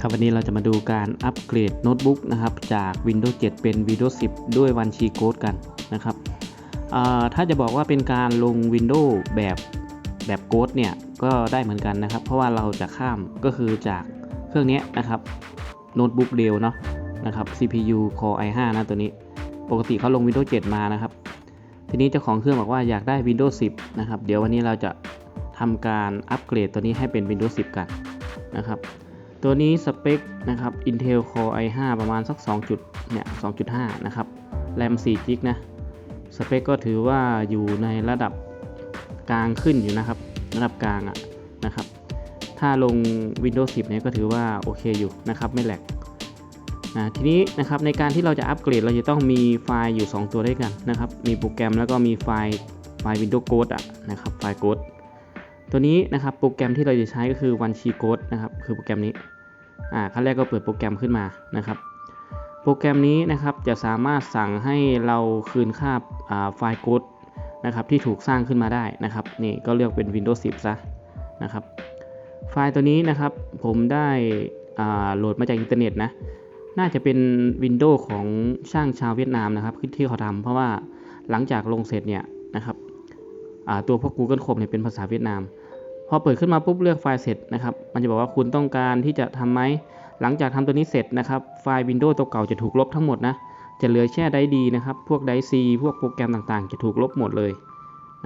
ครับวันนี้เราจะมาดูการอัปเกรดโน้ตบุ๊กนะครับจาก Windows 7 เป็น Windows 10 ด้วยวันชีโค้ดกันนะครับถ้าจะบอกว่าเป็นการลง Windows แบบแบบโค้ดเนี่ยก็ได้เหมือนกันนะครับ เพราะว่าเราจะข้ามก็คือจากเครื่องนี้นะครับโน้ตบุ๊กเดลเนาะนะครับ CPU Core i5 นะตัวนี้ ปกติเขาลง Windows 7 มานะครับ ทีนี้เจ้าของเครื่องบอกว่าอยากได้ Windows 10 นะครับ เดี๋ยววันนี้เราจะทำการอัปเกรดตัวนี้ให้เป็น Windows 10 กันนะครับ ตัวนี้สเปคนะครับ Intel Core i5 ประมาณสัก2จุดเนี่ย2.5 นะครับ แรม4 g b นะ สเปคก็ถือว่าอยู่ในระดับกลางขึ้นอยู่นะครับ ระดับกลางอะนะครับ ถ้าลง Windows 10 เนี่ยก็ถือว่าโอเคอยู่นะครับ ไม่แหลกนะทีนี้นะครับในการที่เราจะอัปเกรดเราจะต้องมีไฟล์อยู่ 2 ตัวด้วยกันนะครับ มีโปรแกรมแล้วก็มีไฟล์ไฟล์ Windows Code อะนะครับ ไฟล์ Code ตัวนี้นะครับโปรแกรมที่เราจะใช้ก็คือ OneSheet Code นะครับคือโปรแกรมนี้อ่าขั้นแรกก็เปิดโปรแกรมขึ้นมานะครับโปรแกรมนี้นะครับจะสามารถสั่งให้เราคืนค่าอ่าไฟล์โค้ดนะครับที่ถูกสร้างขึ้นมาได้นะครับนี่ก็เลือกเป็น Windows 10 ซะนะครับไฟล์ตัวนี้นะครับผมได้อ่าโหลดมาจากอินเทอร์เน็ตนะน่าจะเป็น Windows ของช่างชาวเวียดนามนะครับที่เขาทำเพราะว่าหลังจากลงเสร็จเนี่ยนะครับ ตัวพวก Google Chrome เนี่ยเป็นภาษาเวียดนาม พอเปิดขึ้นมาปุ๊บเลือกไฟล์เสร็จนะครับ มันจะบอกว่าคุณต้องการที่จะทำไหม หลังจากทำตัวนี้เสร็จนะครับ ไฟล์ Windows ตัวเก่าจะถูกลบทั้งหมดนะ จะเหลือแค่ไดร์ดีนะครับ พวกไดซีพวกโปรแกรมต่างๆ จะถูกลบหมดเลย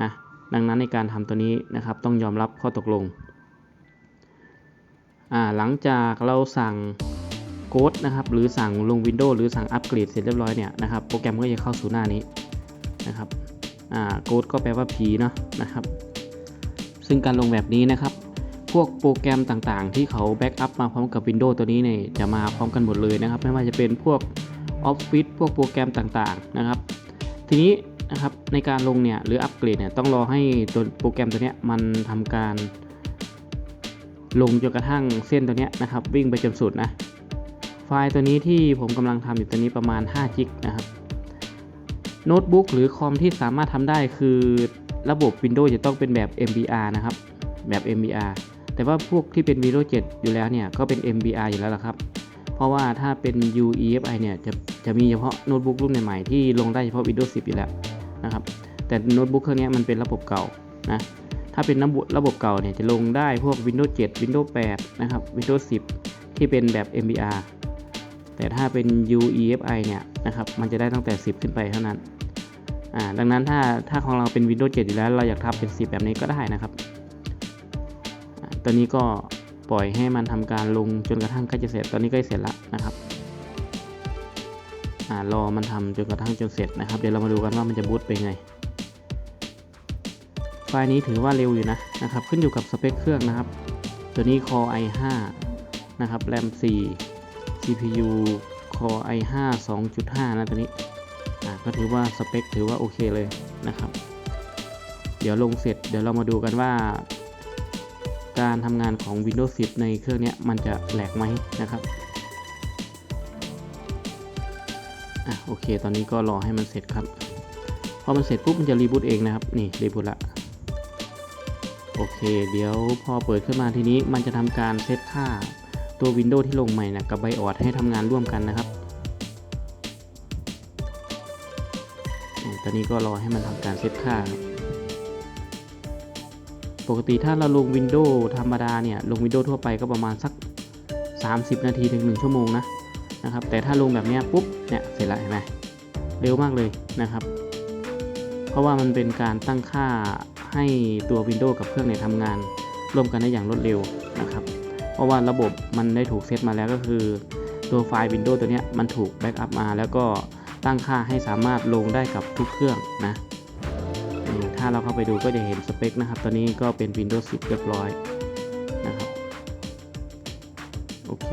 นะ ดังนั้นในการทำตัวนี้นะครับ ต้องยอมรับข้อตกลง หลังจากเราสั่งโค้ดนะครับ หรือสั่งลง Windows หรือสั่งอัปเกรดเสร็จเรียบร้อยเนี่ยนะครับ โปรแกรมก็จะเข้าสู่หน้านี้นะครับ โค้ดก็แปลว่าผีเนาะนะครับ ซึ่งการลงแบบนี้นะครับ พวกโปรแกรมต่างๆ ที่เขาแบ็กอัพมาพร้อมกับ Windows ตัวนี้เนี่ยจะมาพร้อมกันหมดเลยนะครับ ไม่ว่าจะเป็นพวก Office พวกโปรแกรมต่างๆนะครับ ทีนี้นะครับในการลงเนี่ยหรืออัปเกรดเนี่ยต้องรอให้ตัวโปรแกรมตัวเนี้ยมันทำการลงจนกระทั่งเส้นตัวเนี้ยนะครับ วิ่งไปจนสุดนะ ไฟล์ตัวนี้ที่ผมกำลังทำอยู่ตัวนี้ประมาณ5จิกนะครับ โน้ตบุ๊กหรือคอมที่สามารถทำได้คือระบบ Windows จะต้องเป็นแบบ MBR นะครับ แบบ MBR แต่ว่าพวกที่เป็น Windows 7 อยู่แล้วเนี่ยก็เป็น MBR อยู่แล้วละครับ เพราะว่าถ้าเป็น UEFI เนี่ยจะจะมีเฉพาะโน้ตบุ๊กรุ่นใหม่ๆที่ลงได้เฉพาะ Windows 10 อยู่แล้วนะครับ แต่โน้ตบุ๊กเครื่องนี้มันเป็นระบบเก่านะ ถ้าเป็นระบบระบบเก่าเนี่ยจะลงได้พวก Windows 7 Windows 8 นะครับ Windows 10 ที่เป็นแบบ MBR แต่ถ้าเป็น UEFI เนี่ยนะครับมันจะได้ตั้งแต่ 10 ขึ้นไปเท่านั้นอ่าดังนั้นถ้าถ้าของเราเป็น Windows 7 อยู่แล้ว เราอยากทำเป็น 10 แบบนี้ก็ได้นะครับตอนนี้ก็ปล่อยให้มันทำการลงจนกระทั่งใกล้จะเสร็จตอนนี้ใกล้เสร็จแล้วนะครับอ่ารอมันทำจนกระทั่งจนเสร็จนะครับ เดี๋ยวเรามาดูกันว่ามันจะบูตเป็นไง ไฟล์นี้ถือว่าเร็วอยู่นะนะครับ ขึ้นอยู่กับสเปคเครื่องนะครับ ตัวนี้ Core i5 นะครับ RAM 4 CPU Core i5 2.5 นะตัวนี้ก็ถือว่าสเปคถือว่าโอเคเลยนะครับ เดี๋ยวลงเสร็จเดี๋ยวเรามาดูกันว่า การทำงานของ Windows 10 ในเครื่องเนี้ยมันจะแหลกไหมนะครับอะโอเค ตอนนี้ก็รอให้มันเสร็จครับ พอมันเสร็จปุ๊บมันจะรีบูตเองนะครับ นี่รีบูตละโอเค เดี๋ยวพอเปิดขึ้นมาทีนี้มันจะทำการเซตค่า ตัว Windows ที่ลงใหม่นะกับไบออดให้ทำงานร่วมกันนะครับตอนนี้ก็รอให้มันทำการเซตค่า ปกติถ้าเราลง Windows ธรรมดาเนี่ย ลง Windows ทั่วไปก็ประมาณสัก 30 นาทีถึง 1 ชั่วโมงนะนะครับ แต่ถ้าลงแบบนี้ปุ๊บ เนี่ยเสร็จแล้วเห็นไหมเร็วมากเลยนะครับ เพราะว่ามันเป็นการตั้งค่าให้ตัว Windows กับเครื่องเนี่ยทำงานร่วมกันได้อย่างรวดเร็วนะครับ ราะว่าระบบมันได้ถูกเซตมาแล้วก็คือ ตัวไฟล์ Windows ตัวนี้มันถูกแบ็กอัพมา แล้วก็ตั้งค่าให้สามารถลงได้กับทุกเครื่องนะถ้าเราเข้าไปดูก็จะเห็นสเปคนะครับ ตอนนี้ก็เป็น Windows 10 เรียบร้อยนะครับโอเค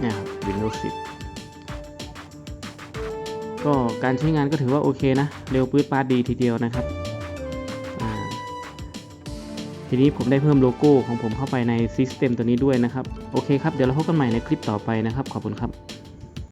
เนี่ยครับ Windows 10 ก็การใช้งานก็ถือว่าโอเคนะ เร็วปื๊ดปาดดีทีเดียวนะครับ ทีนี้ผมได้เพิ่มโลโก้ของผมเข้าไปใน System ตัวนี้ด้วยนะครับ โอเคครับ เดี๋ยวเราพบกันใหม่ในคลิปต่อไปนะครับ ขอบคุณครับ